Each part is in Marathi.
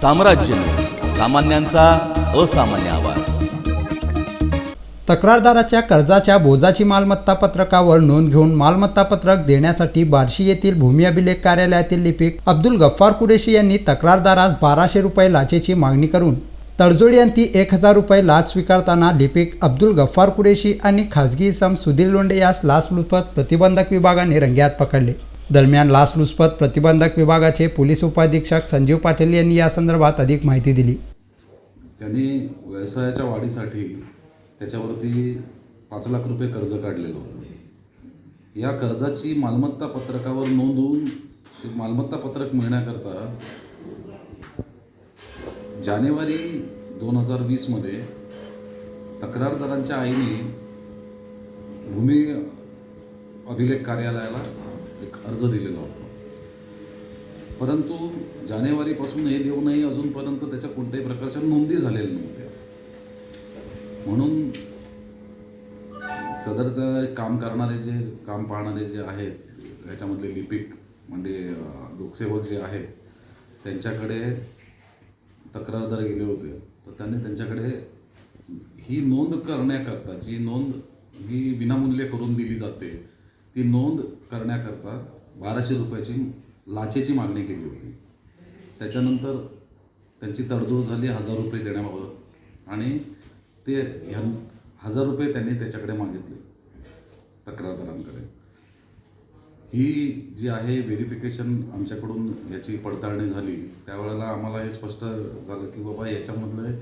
साम्राज्य सामान्यांचा असामान्य आवाज. तक्रारदाराच्या कर्जाच्या बोजाची मालमत्ता पत्रकावर नोंद घेऊन मालमत्ता पत्रक देण्यासाठी बार्शी येथील भूमी अभिलेख कार्यालयातील लिपिक अब्दुल गफ्फार कुरेशी यांनी तक्रारदारास बाराशे रुपये लाचेची मागणी करून तडजोडी अंती एक हजार रुपये लाच स्वीकारताना लिपिक अब्दुल गफ्फार कुरेशी आणि खाजगी इसम सुधीर लोंढे यास लाचलुचपत प्रतिबंधक विभागाने रंग्यात पकडले. दरम्यान लाचलुचपत प्रतिबंधक विभागाचे पोलीस उपाधीक्षक संजीव पाटील यांनी या संदर्भात अधिक माहिती दिली. त्यांनी व्यवसायाच्या वाढीसाठी त्याच्यावरती पाच लाख रुपये कर्ज काढलेलं होतं. या कर्जाची मालमत्ता पत्रकावर नोंद होऊन ते मालमत्ता पत्रक मिळण्याकरता जानेवारी दोन हजार वीसमध्ये तक्रारदारांच्या आईने भूमी अभिलेख कार्यालयाला एक अर्ज दिलेला होता. परंतु जानेवारीपासून हे देऊनही अजूनपर्यंत त्याच्या कोणत्याही प्रकारच्या नोंदी झालेल्या नव्हत्या. म्हणून सदरचं काम करणारे जे काम पाहणारे जे आहेत याच्यामधले लिपिक म्हणजे लोकसेवक जे आहेत त्यांच्याकडे तक्रारदार गेले होते तर त्यांनी त्यांच्याकडे ही नोंद करण्याकरता जी नोंद ही विनामूल्य करून दिली जाते ती नोंद करण्याकरता बाराशे रुपयाची लाचेची मागणी केली होती. त्याच्यानंतर त्यांची तडजोड झाली हजार रुपये देण्याबाबत. आणि ते ह्या हजार रुपये त्यांनी त्याच्याकडे मागितले तक्रारदारांकडे. ही जी आहे व्हेरिफिकेशन आमच्याकडून याची पडताळणी झाली त्यावेळेला आम्हाला हे स्पष्ट झालं की बाबा याच्यामधले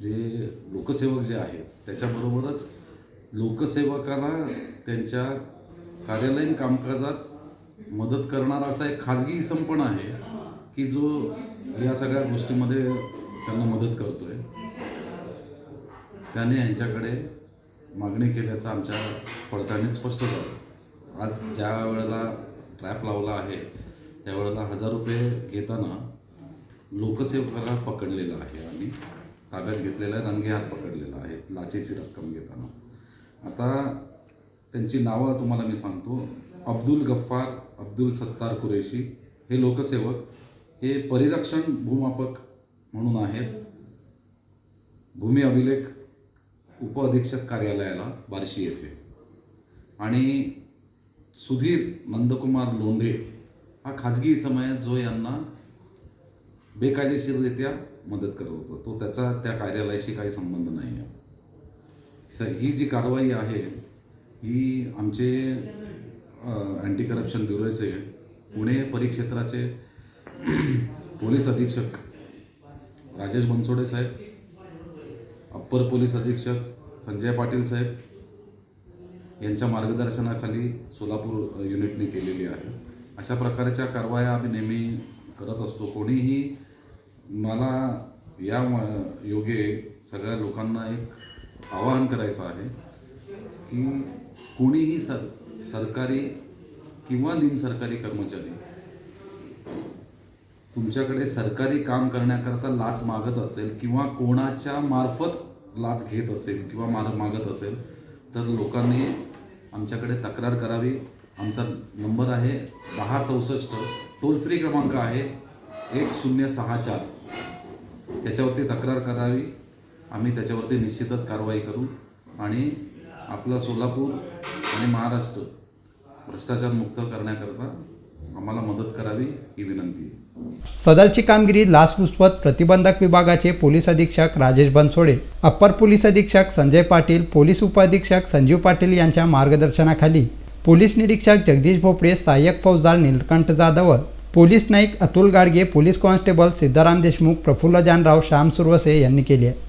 जे लोकसेवक जे आहेत त्याच्याबरोबरच लोकसेवकांना त्यांच्या कार्यालयीन कामकाजात मदत करणारा असा एक खाजगी इसम पण आहे की जो या सगळ्या गोष्टीमध्ये त्यांना मदत करतोय. त्याने यांच्याकडे मागणी केल्याचं आमच्या पडताळणीत स्पष्ट झालं. आज ज्या वेळेला ट्रॅप लावला आहे त्यावेळेला हजार रुपये घेताना लोकसेवकाला पकडलेलं आहे आणि ताब्यात घेतलेला रंगे हात पकडलेला आहे लाचेची रक्कम घेताना. आता त्यांची नावं तुम्हाला मी सांगतो. अब्दुल गफ्फार अब्दुल सत्तार कुरेशी. हे लोकसेवक हे परिरक्षण भूमापक म्हणून आहेत. भूमी अभिलेख उपअधीक्षक कार्यालयाला बार्शी येथे. आणि सुधीर नंदकुमार लोंढे हा खाजगी इसम आहे जो यांना बेकायदेशीररित्या मदत करत होता तो त्याचा त्या कार्यालयाशी काही संबंध नाही आहे सर ही जी कारवाई आहे ही आमचे अँटी करप्शन ब्युरोचे पुणे परिक्षेत्राचे पोलीस अधीक्षक राजेश बनसोडे साहेब अप्पर पोलीस अधीक्षक संजय पाटील साहेब यांच्या मार्गदर्शनाखाली सोलापूर युनिटने केलेली आहे. अशा प्रकारच्या कारवाया आम्ही नेहमी करत असतो. कोणीही मला या योगे सगळ्या लोकांना एक आवाहन करायचं आहे की कोणीही सर सरकारी किंवा निमसरकारी कर्मचारी तुमच्याकडे सरकारी काम करण्याकरता लाच मागत असेल किंवा कोणाच्या मार्फत लाच घेत असेल किंवा मार मागत असेल तर लोकांनी आमच्याकडे तक्रार करावी. आमचा नंबर आहे दहा चौसष्ट टोल फ्री क्रमांक आहे एक शून्य सहा चार. त्याच्यावरती तक्रार करावी. आम्ही त्याच्यावरती निश्चितच कारवाई करू आणि आपलं सोलापूर आणि महाराष्ट्र भ्रष्टाचार मुक्त करण्याकरता आम्हाला मदत करावी ही विनंती आहे. सदरची कामगिरी लाचलुचपत प्रतिबंधक विभागाचे पोलीस अधीक्षक राजेश बनसोडे अप्पर पोलीस अधीक्षक संजय पाटील पोलीस उपअधीक्षक संजीव पाटील यांच्या मार्गदर्शनाखाली पोलीस निरीक्षक जगदीश भोपळे सहाय्यक फौजदार Neelkanth Jadhav police Naik Atul Gadge police constable Siddharam Deshmukh Praful Janrao Shyam Suravase यांनी केली आहे.